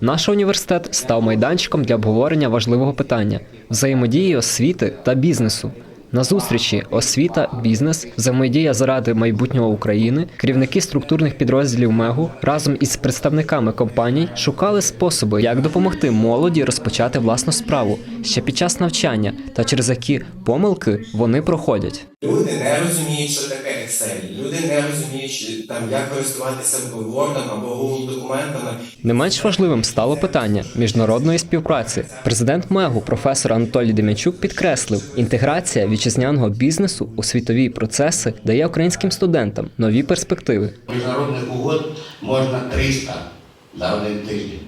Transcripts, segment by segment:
Наш університет став майданчиком для обговорення важливого питання взаємодії освіти та бізнесу. На зустрічі освіта, бізнес, взаємодія заради майбутнього України, керівники структурних підрозділів МЕГУ разом із представниками компаній шукали способи, як допомогти молоді розпочати власну справу ще під час навчання та через які помилки вони проходять. Люди не розуміють, що таке Excel. Люди не розуміють, що, там, як користуватися Word або Google документами. Не менш важливим стало питання міжнародної співпраці. Президент МЕГУ професор Анатолій Дем'янчук підкреслив, інтеграція вітчизняного бізнесу у світові процеси дає українським студентам нові перспективи. Міжнародних угод можна 300 за один тиждень.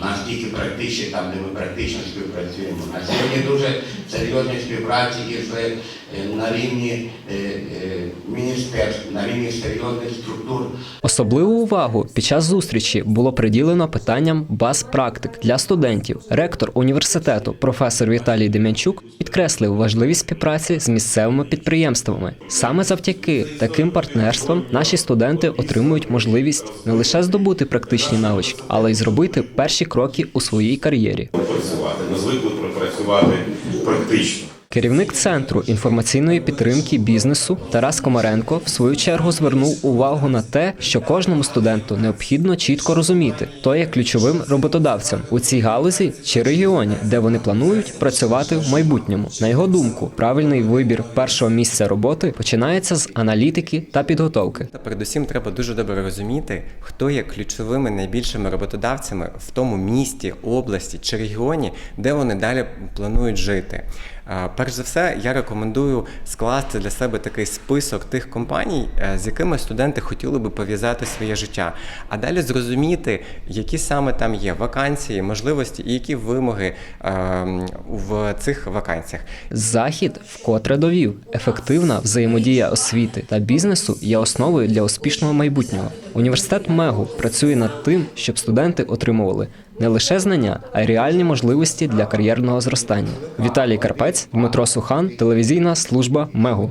У нас тільки практичні, там, де ми практично співпрацюємо. На сьогодні дуже серйозні співпраці із е, на рівні е, е, міністерств, на рівні серйозних структур. Особливу увагу під час зустрічі було приділено питанням баз практик для студентів. Ректор університету, професор Віталій Дем'янчук, підкреслив важливість співпраці з місцевими підприємствами. Саме завдяки таким партнерствам наші студенти отримують можливість не лише здобути практичні навички, але й зробити перші кроки у своїй кар'єрі. працювати. Ми звикли працювати практично. Керівник центру інформаційної підтримки бізнесу Тарас Комаренко в свою чергу звернув увагу на те, що кожному студенту необхідно чітко розуміти, хто є ключовим роботодавцем у цій галузі чи регіоні, де вони планують працювати в майбутньому. На його думку, правильний вибір першого місця роботи починається з аналітики та підготовки. Передусім треба дуже добре розуміти, хто є ключовими найбільшими роботодавцями в тому місті, області чи регіоні, де вони далі планують жити. Перш за все, я рекомендую скласти для себе такий список тих компаній, е, з якими студенти хотіли би пов'язати своє життя, а далі зрозуміти, які саме там є вакансії, можливості і які вимоги ем, в цих вакансіях. Захід вкотре довів, ефективна взаємодія освіти та бізнесу є основою для успішного майбутнього. Університет МЕГУ працює над тим, щоб студенти отримували не лише знання, а й реальні можливості для кар'єрного зростання. Віталій Карпець, Дмитро Сухан, телевізійна служба МЕГУ.